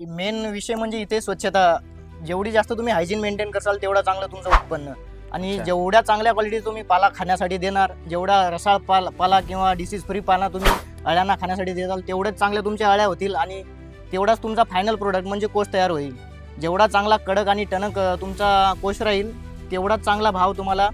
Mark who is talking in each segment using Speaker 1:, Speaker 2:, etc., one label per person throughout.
Speaker 1: Main विषय म्हणजे इथे स्वच्छता. जेवढी जास्त तुम्ही हायजीन मेंटेन कराल तेवढा चांगलं तुमचं उत्पन्न. आणि
Speaker 2: अच्छा.
Speaker 1: जेवढ्या चांगल्या क्वालिटी तुम्ही पाला खाण्यासाठी देणार जेवढा रसाळ पाल पाला किंवा डिसीज फ्री पाला तुम्ही अळ्यांना खाण्यासाठी देताल तेवढेच चांगल्या तुमच्या अळ्या होतील आणि तेवढाच तुमचा फायनल प्रोडक्ट म्हणजे कोष तयार होईल. जेवढा चांगला कडक आणि टणक अं, तुमचा कोष राहील तेवढाच चांगला भाव तुम्हाला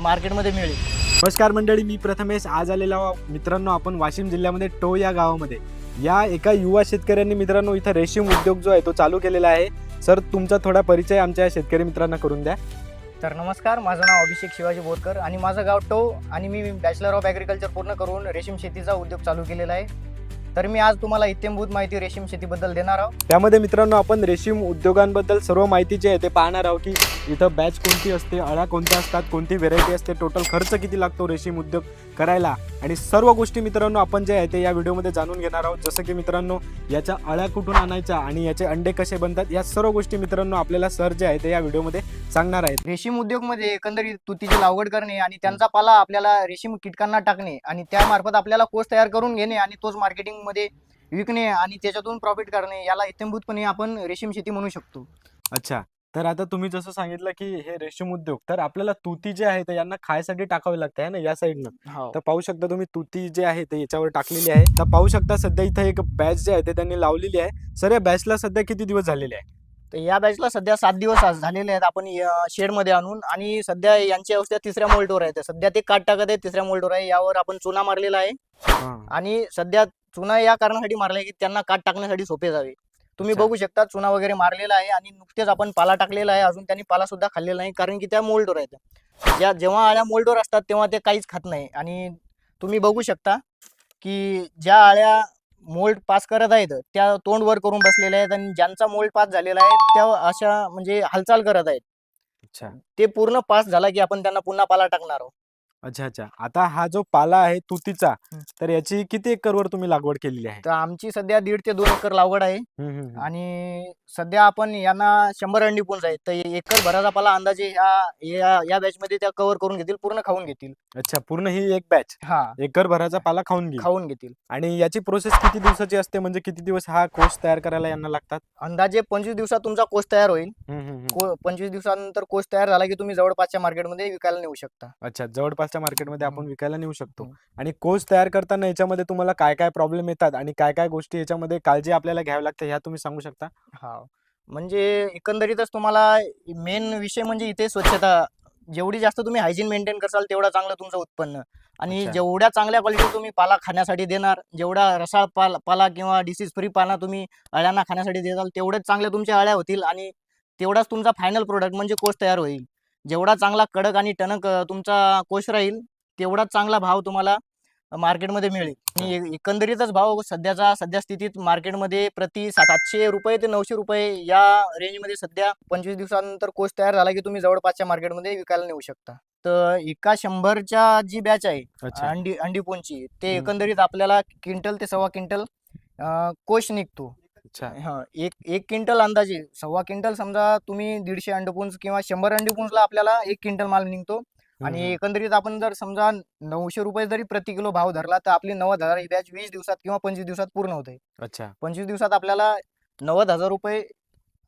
Speaker 1: मार्केटमध्ये मिळेल.
Speaker 2: नमस्कार मंडळी मी प्रथमेश. आज आलेलो आहो. मित्रांनो आपण वाशिम जिल्ह्यामध्ये टो या गावामध्ये. या एका युवा शेतकऱ्यांनी मित्रांनो इथं रेशीम उद्योग जो आहे तो चालू केलेला आहे. सर तुमचा थोडा परिचय आमच्या शेतकरी मित्रांना करून द्या.
Speaker 1: तर नमस्कार माझं नाव अभिषेक शिवाजी बोरकर आणि माझं गाव टो आणि मी बॅचलर ऑफ ॲग्रिकल्चर पूर्ण करून रेशीम शेतीचा उद्योग चालू केलेला आहे. तर मी आज तुम्हाला इत्यंभूत माहिती रेशीम शेतीबद्दल देणार आहोत
Speaker 2: त्यामध्ये मित्रांनो आपण रेशीम उद्योगांबद्दल सर्व माहिती जी आहे ते पाहणार आहोत की इथं बॅच कोणती असते अळ्या कोणत्या असतात कोणती व्हेरायटी असते टोटल खर्च किती लागतो रेशीम उद्योग करायला. आणि सर्व गोष्टी मित्रांनो आपण जे आहे ते या व्हिडिओमध्ये जाणून घेणार आहोत. जसं की मित्रांनो याच्या अळ्या कुठून आणायच्या आणि याचे अंडे कसे बनतात या सर्व गोष्टी मित्रांनो आपल्याला सर जे आहे ते या व्हिडिओमध्ये सांगणार आहेत.
Speaker 1: रेशीम उद्योगमध्ये एकंदरीत तुतीची लागवड करणे आणि त्यांचा पाला आपल्याला रेशीम कीटकांना टाकणे आणि त्यामार्फत आपल्याला कोष तयार करून घेणे आणि तोच मार्केटिंगमध्ये विकणे आणि त्याच्यातून प्रॉफिट करणे याला इत्यंभूतपणे आपण रेशीम शेती म्हणू शकतो.
Speaker 2: अच्छा. तर आता तुम्ही जसं सांगितलं की हे रेशीम उद्योग तर आपल्याला तुती जे आहे ते यांना खायसाठी टाकावे लागते आहे ना या साईडनं? तर पाहू शकता तुम्ही तुती जे आहे ते याच्यावर टाकलेली आहे. तर पाहू शकता सध्या इथं एक बॅच जे आहे ते त्यांनी लावलेली आहे. सर या बॅचला सध्या किती दिवस झालेले आहे?
Speaker 1: तर या बॅचला सध्या सात दिवस झालेले आहेत. आपण शेडमध्ये आणून आणि सध्या यांची अवस्था तिसऱ्या मोल्टवर आहे. सध्या ते काट टाकत आहे तिसऱ्या मोल्टवर आहे. यावर आपण चुना मारलेला आहे.
Speaker 2: हा.
Speaker 1: आणि सध्या चुना या कारणासाठी मारला की त्यांना काट टाकण्यासाठी सोपे जावे. तुम्ही. बघू शकता चुना वगैरे मारलेला आहे आणि नुकतेच आपण पाला टाकलेला आहे. अजून त्यांनी पाला सुद्धा खाल्लेला नाही कारण की त्या मोल्डवर आहेत. ज्या जेव्हा आळ्या मोल्डवर असतात तेव्हा ते काहीच खात नाही. आणि तुम्ही बघू शकता की ज्या आळ्या मोल्ड पास करत आहेत त्या तोंड वर करून बसलेल्या आहेत आणि ज्यांचा मोल्ड पास झालेला आहे त्या अशा म्हणजे हालचाल करत आहेत.
Speaker 2: अच्छा.
Speaker 1: ते पूर्ण पास झाला की आपण त्यांना पुन्हा पाला टाकणार आहोत.
Speaker 2: अच्छा अच्छा. आता हा जो पाला आहे तुतीचा. तर याची किती एकरवर तुम्ही लागवड केलेली आहे?
Speaker 1: तर आमची सध्या दीड ते दोन एकर लागवड आहे. आणि सध्या आपण यांना शंभर अंडी पुंज आहेत तर एकर भराचा पाला अंदाजे ह्या या या बॅच मध्ये त्या कव्हर करून घेतील पूर्ण खाऊन घेतील.
Speaker 2: अच्छा पूर्ण ही एक बॅच.
Speaker 1: हा.
Speaker 2: एकर भराचा पाला खाऊन
Speaker 1: खाऊन घेतील.
Speaker 2: आणि याची प्रोसेस किती दिवसाची असते? म्हणजे किती दिवस हा कोर्स तयार करायला यांना लागतात?
Speaker 1: अंदाजे पंचवीस दिवसात तुमचा कोष तयार होईल. को- पंचवीस दिवसानंतर कोष तयार झाला की तुम्ही जवळपासच्या मार्केटमध्ये विकायला नेऊ शकता.
Speaker 2: अच्छा जवळपासच्या मार्केटमध्ये आपण. विकायला नेऊ शकतो. आणि कोच तयार करताना याच्यामध्ये तुम्हाला काय काय प्रॉब्लेम येतात आणि काय काय गोष्टी याच्यामध्ये काळजी आपल्याला घ्यावी लागते ह्या तुम्ही सांगू शकता
Speaker 1: हा म्हणजे एकंदरीतच तुम्हाला मेन विषय म्हणजे इथे स्वच्छता जेवढी जास्त तुम्ही हायजीन मेंटेन कराल तेवढा चांगलं तुमचं उत्पन्न आणि. जेवढ्या चांगल्या क्वालिटी तुम्ही पाला खाण्यासाठी देणार जेवढा रसाळ पाल पाला किंवा डिसीज फ्री पाला तुम्ही अळ्यांना खाण्यासाठी देताल तेवढेच चांगल्या तुमच्या अळ्या होतील आणि तेवढाच तुमचा फायनल प्रोडक्ट म्हणजे कोष तयार होईल जेवढा चांगला कडक आणि टणक तुमचा कोष राहील तेवढाच चांगला भाव तुम्हाला मार्केटमध्ये मिळेल. आणि ए- एकंदरीतच भाव सध्याचा सध्या स्थितीत मार्केटमध्ये प्रति सात- सातशे रुपये ते नऊशे रुपये या रेंजमध्ये सध्या पंचवीस दिवसानंतर कोष तयार झाला की तुम्ही जवळपासच्या मार्केटमध्ये विकायला नेऊ शकता. तर एका शंभरच्या जी बॅच आहे अंडी अंडी पोनची ते. एकंदरीत आपल्याला क्विंटल ते सव्वा क्विंटल कोष निघतो.
Speaker 2: अच्छा.
Speaker 1: हा एक एक क्विंटल अंदाजे. सव्वा क्विंटल समजा तुम्ही दीडशे अंडपुंज किंवा शंभर अंडपुंजला आपल्याला एक क्विंटल माल निघतो. आणि एकंदरीत आपण जर समजा नऊशे रुपये जरी प्रति किलो भाव धरला तर आपली नव्वद हजार ही बॅच वीस दिवसात किंवा पंचवीस दिवसात पूर्ण होते.
Speaker 2: अच्छा.
Speaker 1: पंचवीस दिवसात आपल्याला नव्वद हजार रुपये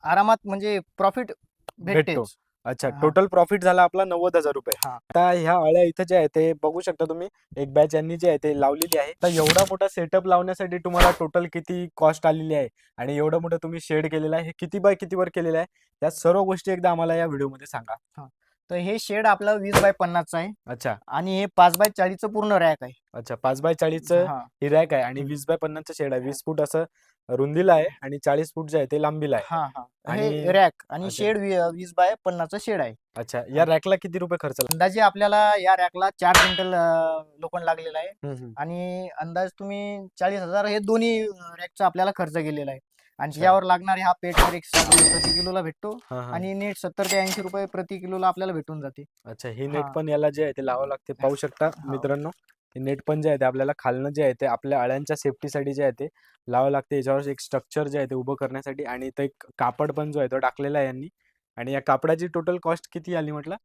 Speaker 1: आरामात म्हणजे प्रॉफिट भेटतो.
Speaker 2: अच्छा
Speaker 1: हा.
Speaker 2: टोटल प्रॉफिट झाला आपला नव्वद हजार रुपये
Speaker 1: हा.
Speaker 2: आता ह्या अळ्या इथं जे आहे ते बघू शकता तुम्ही एक बॅच यांनी जे आहे ते लावलेली आहे तर एवढा मोठा सेटअप लावण्यासाठी तुम्हाला टोटल किती कॉस्ट आलेली आहे आणि एवढं मोठं तुम्ही शेड केलेलं आहे हे किती बाय कितीवर केलेलं आहे त्या सर्व गोष्टी एकदा आम्हाला या व्हिडिओमध्ये सांगा
Speaker 1: तर हे शेड आपलं वीस बाय पन्नासचं आहे
Speaker 2: अच्छा
Speaker 1: आणि हे पाच बाय चाळीसचं पूर्ण रॅक आहे
Speaker 2: अच्छा पाच बाय चाळीसचं
Speaker 1: हा.
Speaker 2: ही रॅक आहे आणि. वीस बाय पन्नासचं शेड आहे वीस फूट असं रुंदीला आहे आणि चाळीस फूट जे आहे ते लांबीला आहे
Speaker 1: हा हा
Speaker 2: आणि-
Speaker 1: हे रॅक आणि
Speaker 2: अच्छा.
Speaker 1: शेड वीस बाय पन्नासचं शेड आहे
Speaker 2: अच्छा या रॅकला किती रुपये खर्च?
Speaker 1: अंदाजे आपल्याला या रॅकला चार क्विंटल लोखंड लागलेलं आहे
Speaker 2: हम्म, हम्म.
Speaker 1: आणि अंदाज तुम्ही चाळीस हजार हे दोन्ही रॅकचा आपल्याला खर्च गेलेला आहे आणि. यावर लागणारे हा पेटवर एक प्रति किलोला भेटतो
Speaker 2: हा, हा.
Speaker 1: आणि नेट सत्तर ते ऐंशी रुपये प्रति किलोला आपल्याला भेटून जाते
Speaker 2: अच्छा ही नेट. पण याला जे आहे ते लावावं लागते पाहू शकता
Speaker 1: हा.
Speaker 2: मित्रांनो हे नेट पण जे आहे ते आपल्याला खालनं जे आहे ते आपल्या अळ्यांच्या सेफ्टीसाठी जे आहे ते लावावं लागते याच्यावर एक स्ट्रक्चर जे आहे ते उभं करण्यासाठी आणि इथं एक कापड पण जो आहे तो टाकलेला आहे यांनी आणि या कापडाची टोटल कॉस्ट किती आली म्हटलं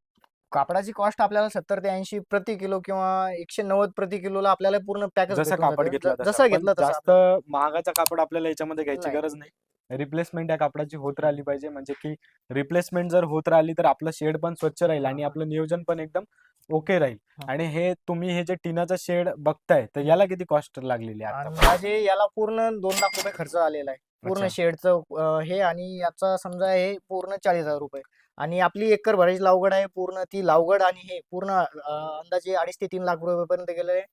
Speaker 1: कापडाची कॉस्ट आपल्याला सत्तर ते ऐंशी प्रति किलो किंवा एकशे नव्वद प्रति किलोला आपल्याला पूर्ण पॅकेज
Speaker 2: जसं कापड घेतलं.
Speaker 1: जसं घेतलं
Speaker 2: जास्त महागाचा कापड आपल्याला याच्यामध्ये घ्यायची. गरज नाही. रिप्लेसमेंट या कापडाची होत राहिली पाहिजे. म्हणजे की रिप्लेसमेंट जर होत राहिली तर आपलं शेड पण स्वच्छ राहील आणि आपलं नियोजन पण एकदम ओके राहील. आणि हे तुम्ही हे जे टिनाचं शेड बघताय तर याला किती कॉस्ट लागलेली आहे
Speaker 1: याला पूर्ण दोन लाख रुपये खर्च आलेला आहे. पूर्ण. शेडचं हे आणि याचा समजा हे पूर्ण चाळीस हजार रुपये. आणि आपली एकर भरायची लावगड आहे पूर्ण ती लावगड आणि हे पूर्ण अंदाजे अडीच ते तीन लाख रुपयेपर्यंत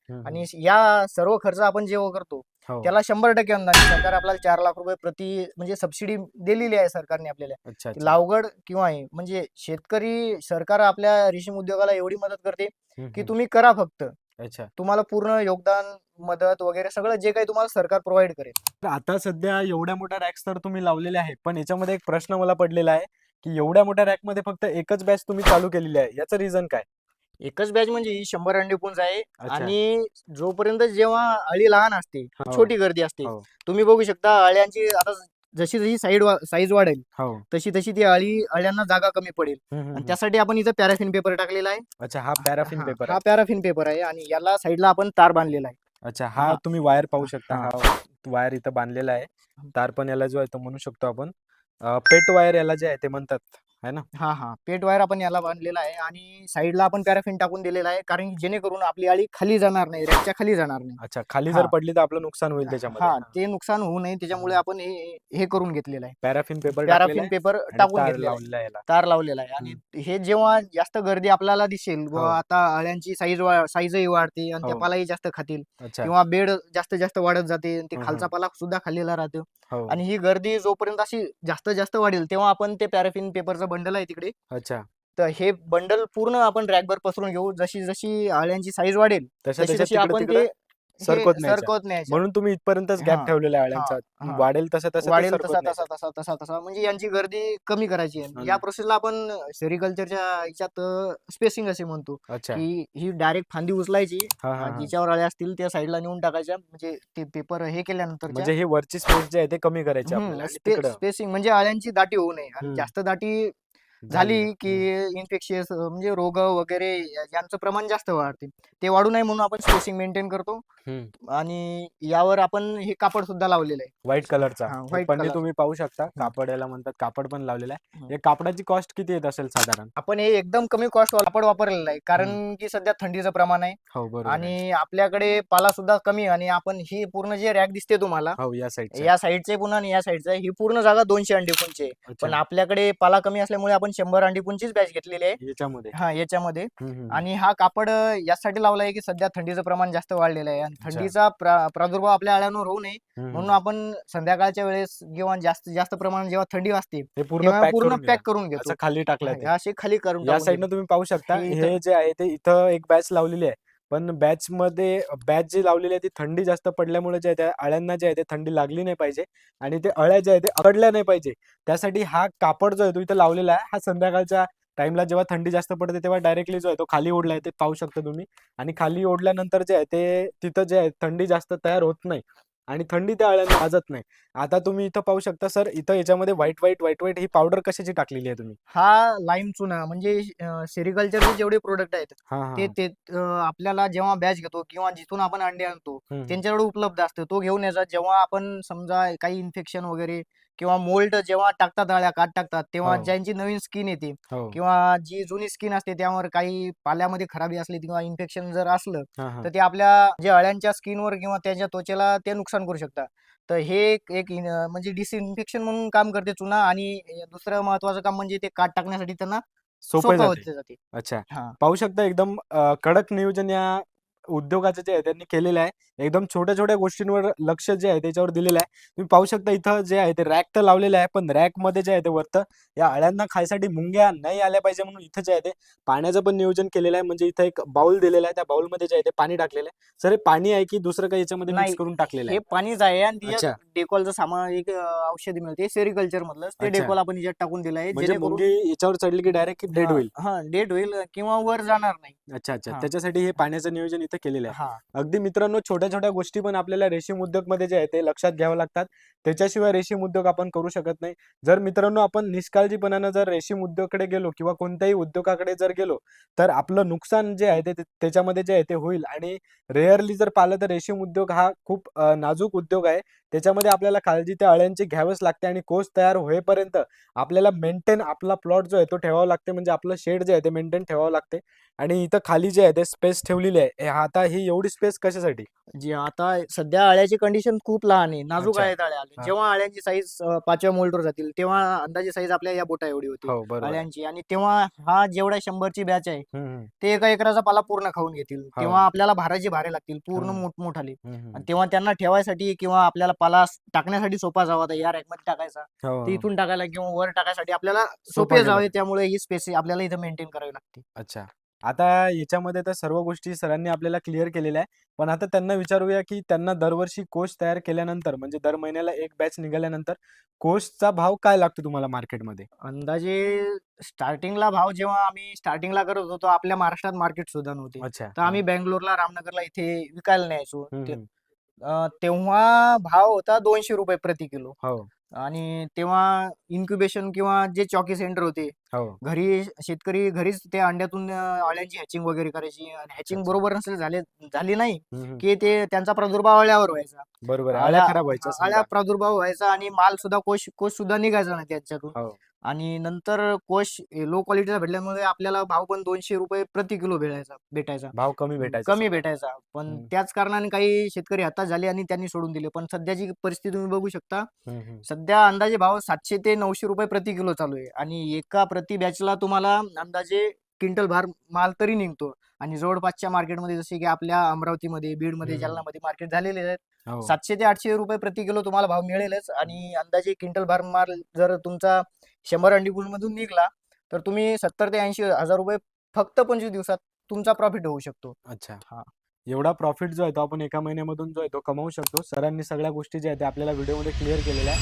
Speaker 2: हम्म,
Speaker 1: आणि या सर्व खर्च आपण जेव्हा करतो
Speaker 2: हो.
Speaker 1: त्याला शंभर टक्के आहे. सरकार आपल्याला चार लाख रुपये प्रति म्हणजे सबसिडी दिलेली आहे सरकारने आपल्याला. लावगड किंवा हे म्हणजे शेतकरी सरकार आपल्या रेशीम उद्योगाला एवढी मदत करते की. तुम्ही करा फक्त
Speaker 2: अच्छा
Speaker 1: तुम्हाला पूर्ण योगदान मदत वगैरे सगळं जे काही तुम्हाला सरकार प्रोव्हाइड करेल
Speaker 2: आता सध्या एवढ्या मोठ्या रॅक्स तर तुम्ही लावलेले आहे पण याच्यामध्ये एक प्रश्न मला पडलेला आहे की एवढ्या मोठ्या रॅकमध्ये फक्त एकच बॅच तुम्ही चालू केलेली आहे याचं रिझन काय
Speaker 1: एकच बॅच म्हणजे ही शंभर अंडी पुंज आहे
Speaker 2: अच्छा.
Speaker 1: आणि जोपर्यंत जेव्हा अळी लहान असते
Speaker 2: हो.
Speaker 1: छोटी गर्दी असते
Speaker 2: हो.
Speaker 1: तुम्ही बघू शकता अळ्यांची आता जशी जशी साईड साईज वाढेल
Speaker 2: हो
Speaker 1: तशी तशी ती अळी अळ्यांना जागा कमी पडेल आणि. त्यासाठी आपण इथं पॅराफिन पेपर टाकलेला आहे
Speaker 2: अच्छा हा पॅराफिन
Speaker 1: हा,
Speaker 2: पेपर
Speaker 1: हा पॅराफिन पेपर आहे आणि याला साईडला आपण तार बांधलेला आहे
Speaker 2: अच्छा हा
Speaker 1: हा.
Speaker 2: तुम्ही वायर पाहू शकता.
Speaker 1: हा
Speaker 2: वायर इथं बांधलेला आहे तार पण याला जो आहे तो म्हणू शकतो आपण पेट वायर याला जे आहे ते म्हणतात. है ना?
Speaker 1: हा हा. पेट वायर आपण याला बांधलेला आहे आणि साईडला आपण पॅराफिन टाकून दिलेला आहे कारण की जेणेकरून आपली अळी खाली जाणार नाही रॅकच्या खाली जाणार नाही.
Speaker 2: अच्छा खाली
Speaker 1: हा.
Speaker 2: जर पडली तर आपलं नुकसान होईल त्याच्यामध्ये.
Speaker 1: हा. ते नुकसान होऊ नये त्याच्यामुळे आपण हे हे करून घेतलेलं आहे.
Speaker 2: पॅराफिन पेपर
Speaker 1: पॅराफिन पेपर टाकून घेतलेला आहे.
Speaker 2: लावलेला आहे याला.
Speaker 1: तार लावलेला आहे. आणि हे जेव्हा जास्त गर्दी आपल्याला दिसेल व
Speaker 2: हो.
Speaker 1: आता अळ्यांची साईज साईजही वाढते आणि त्या
Speaker 2: हो.
Speaker 1: पालाही जास्त खातील
Speaker 2: अच्छा.
Speaker 1: किंवा बेड जास्त जास्त वाढत जाते आणि ते खालचा. पाला सुद्धा खाल्लेला राहतो.
Speaker 2: हो.
Speaker 1: आणि ही गर्दी जोपर्यंत अशी जास्त जास्त वाढेल तेव्हा आपण ते पॅराफिन पेपरचं बंडल आहे तिकडे
Speaker 2: अच्छा
Speaker 1: तर हे बंडल पूर्ण आपण रॅकभर पसरून घेऊ जशी जशी अळ्यांची साईज वाढेल
Speaker 2: तशा
Speaker 1: तशी आपण ते हे.
Speaker 2: सरकवत
Speaker 1: न्यायचं
Speaker 2: म्हणून तुम्ही इथपर्यंतच गॅप
Speaker 1: हा.
Speaker 2: ठेवलेला आहे. अळ्यांचा
Speaker 1: हा.
Speaker 2: वाढेल तसं तसं ते
Speaker 1: वाढेल तसा. तसा तसा तसा तसा म्हणजे यांची गर्दी कमी करायची आहे या प्रोसेसला आपण सेरिकल्चरच्या ह्याच्यात स्पेसिंग असे म्हणतो
Speaker 2: अच्छा
Speaker 1: की ही डायरेक्ट फांदी उचलायची
Speaker 2: हा हा हा.
Speaker 1: जिच्यावर अळ्या असतील त्या साईडला नेऊन टाकायच्या म्हणजे ते पेपर हे केल्यानंतर
Speaker 2: म्हणजे ही वरची स्पेस जी आहे ते कमी करायची आपल्याला आणि तिकडं
Speaker 1: स्पेसिंग म्हणजे अळ्यांची दाटी होऊ नये आणि
Speaker 2: हम्म.
Speaker 1: जास्त दाटी झाली. की इन्फेक्शियस म्हणजे रोग वगैरे यांचं प्रमाण जास्त वाढते. ते वाढू नये म्हणून आपण स्पेसिंग मेंटेन करतो. आणि यावर आपण हे कापड सुद्धा लावलेलं आहे.
Speaker 2: व्हाईट कलरचा
Speaker 1: color.
Speaker 2: तुम्ही पाहू शकता. कापड याला म्हणतात कापड पण लावलेलं आहे. या कापडाची कॉस्ट किती येत असेल साधारण?
Speaker 1: आपण हे एकदम कमी कॉस्ट कापड वापरलेलं आहे. कारण की सध्या थंडीचं प्रमाण आहे.
Speaker 2: हो.
Speaker 1: आणि आपल्याकडे पाला सुद्धा कमी आणि आपण ही पूर्ण जे रॅक दिसते तुम्हाला
Speaker 2: हो या
Speaker 1: साईडचे पुन्हा आणि या साईडचे ही पूर्ण जागा दोनशे
Speaker 2: अच्छा.
Speaker 1: पण आपल्याकडे पाला कमी असल्यामुळे आपण शंभर अंडीपुंचीच बॅच घेतलेली आहे
Speaker 2: याच्यामध्ये
Speaker 1: हा याच्यामध्ये. आणि हा कापड यासाठी लावला आहे की सध्या थंडीचं प्रमाण जास्त वाढलेलं आहे आणि. थंडीचा प्रा- प्रादुर्भाव आपल्या आळ्यांवर होऊ नये म्हणून. आपण संध्याकाळच्या वेळेस जेव्हा जास्त जास्त प्रमाणात जेव्हा थंडी वाजते
Speaker 2: हे पूर्ण
Speaker 1: तेव्हा पूर्ण
Speaker 2: करून
Speaker 1: पॅक. करून घेतो
Speaker 2: असं खाली टाकलंय ते.
Speaker 1: असे खाली करून
Speaker 2: या
Speaker 1: टाकून
Speaker 2: साईडनं तुम्ही पाहू शकता
Speaker 1: हे इथं-
Speaker 2: हे जे आहे ते इथं एक बॅच लावलेली आहे पण बॅच मध्ये बॅच जी लावलेली आहे ती थंडी जास्त पडल्यामुळे जे आहे त्या अळ्यांना जे आहे ते थंडी लागली नाही पाहिजे आणि ते अळ्या जे आहे ते अकडल्या नाही पाहिजे. त्यासाठी हा कापड जो आहे तो इथं लावलेला आहे. हा संध्याकाळच्या टाइमला जेव्हा थंडी जास्त पडते तेव्हा डायरेक्टली जो आहे तो खाली ओढला आहे ते पाहू शकता तुम्ही. आणि खाली ओढल्यानंतर जे आहे ते तिथं जे आहे थंडी जास्त तयार होत नाही. आणि थंडी त्या अळ्यांना वाजत नाही. आता तुम्ही इथं पाहू शकता सर इथं याच्यामध्ये व्हाईट व्हाईट व्हाईट व्हाईट ही पावडर कशाची टाकलेली आहे तुम्ही?
Speaker 1: हा लाईम चुना म्हणजे सेरिकल्चरचे जेवढे प्रोडक्ट आहेत
Speaker 2: हा हा
Speaker 1: ते ते अं, आपल्याला जेव्हा बॅच घेतो किंवा जिथून आपण अंडे आणतो
Speaker 2: हम्म,
Speaker 1: त्यांच्याकडे उपलब्ध असते. तो घेऊन यायचा. जेव्हा आपण समजा काही इन्फेक्शन वगैरे किंवा मोल्ड जेव्हा टाकतात अळ्या काट टाकतात तेव्हा
Speaker 2: हो.
Speaker 1: ज्यांची नवीन स्किन येते
Speaker 2: हो.
Speaker 1: किंवा जी जुनी स्किन असते त्यावर काही पाल्यामध्ये खराबी असली किंवा इन्फेक्शन जर असलं
Speaker 2: हा हा.
Speaker 1: तर ते आपल्या जे अळ्यांच्या स्किनवर किंवा त्याच्या त्वचेला ते नुकसान करू शकतात. तर हे एक एक इन- म्हणजे डिसइन्फेक्शन म्हणून काम करते चुना आणि दुसरं महत्वाचं काम म्हणजे ते काट टाकण्यासाठी त्यांना
Speaker 2: सोपं
Speaker 1: सोपं
Speaker 2: जाते.
Speaker 1: होते जाते.
Speaker 2: अच्छा.
Speaker 1: हा.
Speaker 2: पाहू शकता एकदम अ, कडक नियोजन या उद्योगाचं जे आहे त्यांनी केलेलं आहे. एकदम छोट्या छोट्या गोष्टींवर लक्ष जे आहे त्याच्यावर दिलेलं आहे. तुम्ही पाहू शकता इथं जे आहे ते रॅक तर लावलेलं आहे पण रॅकमध्ये जे आहे ते वरतं या अळ्यांना खायसाठी मुंग्या नाही आल्या पाहिजे म्हणून इथं जे आहे ते पाण्याचं पण नियोजन केलेलं आहे. म्हणजे इथं एक बाउल दिलेला आहे. त्या बाउलमध्ये जे आहे ते पाणी टाकलेलं आहे. सर हे पाणी आहे की दुसरं काही याच्यामध्ये मिक्स करून टाकलेलं
Speaker 1: हे
Speaker 2: आहे
Speaker 1: पाणीच आहे आणि
Speaker 2: अच्छा.
Speaker 1: डेकॉलचं सामान एक औषधी मिळते. सेरिकल्चर मधलं ते
Speaker 2: अच्छा.
Speaker 1: डेकॉल आपण याच्यात टाकून दिलं आहे.
Speaker 2: म्हणजे
Speaker 1: जेणेकरून
Speaker 2: मुंगी याच्यावर चढली की डायरेक्ट डेड होईल?
Speaker 1: हा डेट होईल किंवा वर जाणार नाही.
Speaker 2: अच्छा अच्छा.
Speaker 1: हा.
Speaker 2: त्याच्यासाठी हे पाण्याचं नियोजन व्यक्त केलेले आहे.
Speaker 1: हा.
Speaker 2: अगदी मित्रांनो छोट्या छोट्या गोष्टी पण आपल्याला रेशीम उद्योगमध्ये जे आहे ते लक्षात घ्यावं लागतात. त्याच्याशिवाय रेशीम उद्योग आपण करू शकत नाही. जर मित्रांनो आपण निष्काळजीपणानं जर रेशीम उद्योगाकडे गेलो किंवा कोणत्याही उद्योगाकडे जर गेलो तर आपलं नुकसान जे आहे ते ते- त्याच्यामध्ये जे आहे ते होईल. आणि रेअरली जर पाहिलं तर रेशीम उद्योग हा खूप अ, नाजूक उद्योग आहे. त्याच्यामध्ये आपल्याला काळजी त्या अळ्यांची घ्यावीच लागते आणि कोष तयार होईपर्यंत आपल्याला मेंटेन आपला प्लॉट जो आहे तो ठेवावा लागते. म्हणजे आपलं शेड जे आहे ते मेंटेन ठेवावं लागते. आणि इथं खाली जे आहे ते स्पेस ठेवलेली आहे हे आता ही एवढी स्पेस कशासाठी
Speaker 1: जी आता सध्या अळ्याची कंडिशन खूप लहान आहे नाजूक
Speaker 2: अच्छा.
Speaker 1: आहेत अळ्या
Speaker 2: हा.
Speaker 1: जेव्हा अळ्यांची साईज पाचव्या मोल्डवर जातील तेव्हा अंदाजे साईज आपल्या या बोटा एवढी होती
Speaker 2: हो बरोबर
Speaker 1: अळ्यांची आणि तेव्हा हा जेवढा शंभरची बॅच आहे
Speaker 2: हम्म, हम्म,
Speaker 1: ते एका एकराचा पाला पूर्ण खाऊन घेतील
Speaker 2: हो.
Speaker 1: तेव्हा आपल्याला भाराची भारे लागतील पूर्ण
Speaker 2: हम्म.
Speaker 1: मोठमोठाली
Speaker 2: हम्म, हम्म.
Speaker 1: आणि तेव्हा त्यांना ठेवायसाठी किंवा आपल्याला पाला स- टाकण्यासाठी सोपा जावा आता या रॅकमध्ये टाकायचा
Speaker 2: हो,
Speaker 1: ते
Speaker 2: हो.
Speaker 1: इथून टाकायला किंवा वर टाकायसाठी आपल्याला
Speaker 2: सोपा
Speaker 1: सोपे
Speaker 2: गेला.
Speaker 1: जावे त्यामुळे ही स्पेस आपल्याला इथं मेंटेन करावी लागते
Speaker 2: अच्छा आता याच्यामध्ये तर सर्व गोष्टी सरांनी आपल्याला क्लिअर केलेल्या आहे पण आता त्यांना विचारूया की त्यांना दरवर्षी कोष तयार केल्यानंतर म्हणजे दर महिन्याला एक बॅच निघाल्यानंतर कोषचा भाव काय लागतो तुम्हाला मार्केटमध्ये?
Speaker 1: अंदाजे स्टार्टिंगला भाव जेव्हा आम्ही स्टार्टिंगला करत होतो आपल्या महाराष्ट्रात मार्केट सुद्धा नव्हते.
Speaker 2: अच्छा.
Speaker 1: तर आम्ही बेंगलोरला रामनगरला इथे विकायला न्यायचो.
Speaker 2: हम्म,
Speaker 1: ते-
Speaker 2: हम्म.
Speaker 1: अं, तेव्हा भाव होता दोनशे रुपये प्रति किलो.
Speaker 2: हो.
Speaker 1: आणि तेव्हा इन्क्युबेशन किंवा जे चॉकी सेंटर होते
Speaker 2: हो
Speaker 1: घरी शेतकरी घरीच ते अंड्यातून अळ्यांची हॅचिंग वगैरे करायची आणि हॅचिंग. बरोबर नसेल झाले झाली नाही. की ते त्यांचा प्रादुर्भाव अळ्यावर व्हायचा
Speaker 2: बरोबर. आळ्या खराब व्हायच्या
Speaker 1: आळ्या
Speaker 2: समजा.
Speaker 1: प्रादुर्भाव व्हायचा आणि माल सुद्धा कोश कोश सुद्धा निघायचा नाही त्याच्यातून
Speaker 2: हो
Speaker 1: आणि नंतर कोश लो क्वालिटीचा भेटल्यामुळे आपल्याला भाव पण दोनशे रुपये प्रति किलो भेटायचा भेटायचा
Speaker 2: भाव कमी भेटायचा
Speaker 1: कमी. भेटायचा पण. त्याच कारणाने काही शेतकरी हातात झाले आणि त्यांनी सोडून दिले पण सध्याची परिस्थिती तुम्ही बघू शकता. सध्या अंदाजे भाव सातशे ते नऊशे रुपये प्रति किलो चालू आहे आणि एका प्रति बॅचला तुम्हाला अंदाजे क्विंटल भार माल तरी निघतो. आणि जवळपासच्या मार्केटमध्ये जसे की आपल्या अमरावतीमध्ये बीडमध्ये. जालनामध्ये मार्केट झालेले आहेत.
Speaker 2: हो.
Speaker 1: सातशे ते आठशे रुपये प्रति किलो तुम्हाला भाव मिळेलच. आणि अंदाजे क्विंटल भार माल जर तुमचा शंभर अंडी मधून निघला तर तुम्ही सत्तर ते ऐंशी हजार रुपये फक्त पंचवीस दिवसात तुमचा प्रॉफिट होऊ शकतो.
Speaker 2: अच्छा.
Speaker 1: हा.
Speaker 2: एवढा प्रॉफिट जो आहे तो आपण एका महिन्यामधून जो आहे तो कमावू शकतो. सरांनी सगळ्या गोष्टी ज्या आहेत आपल्याला व्हिडिओमध्ये क्लिअर केलेल्या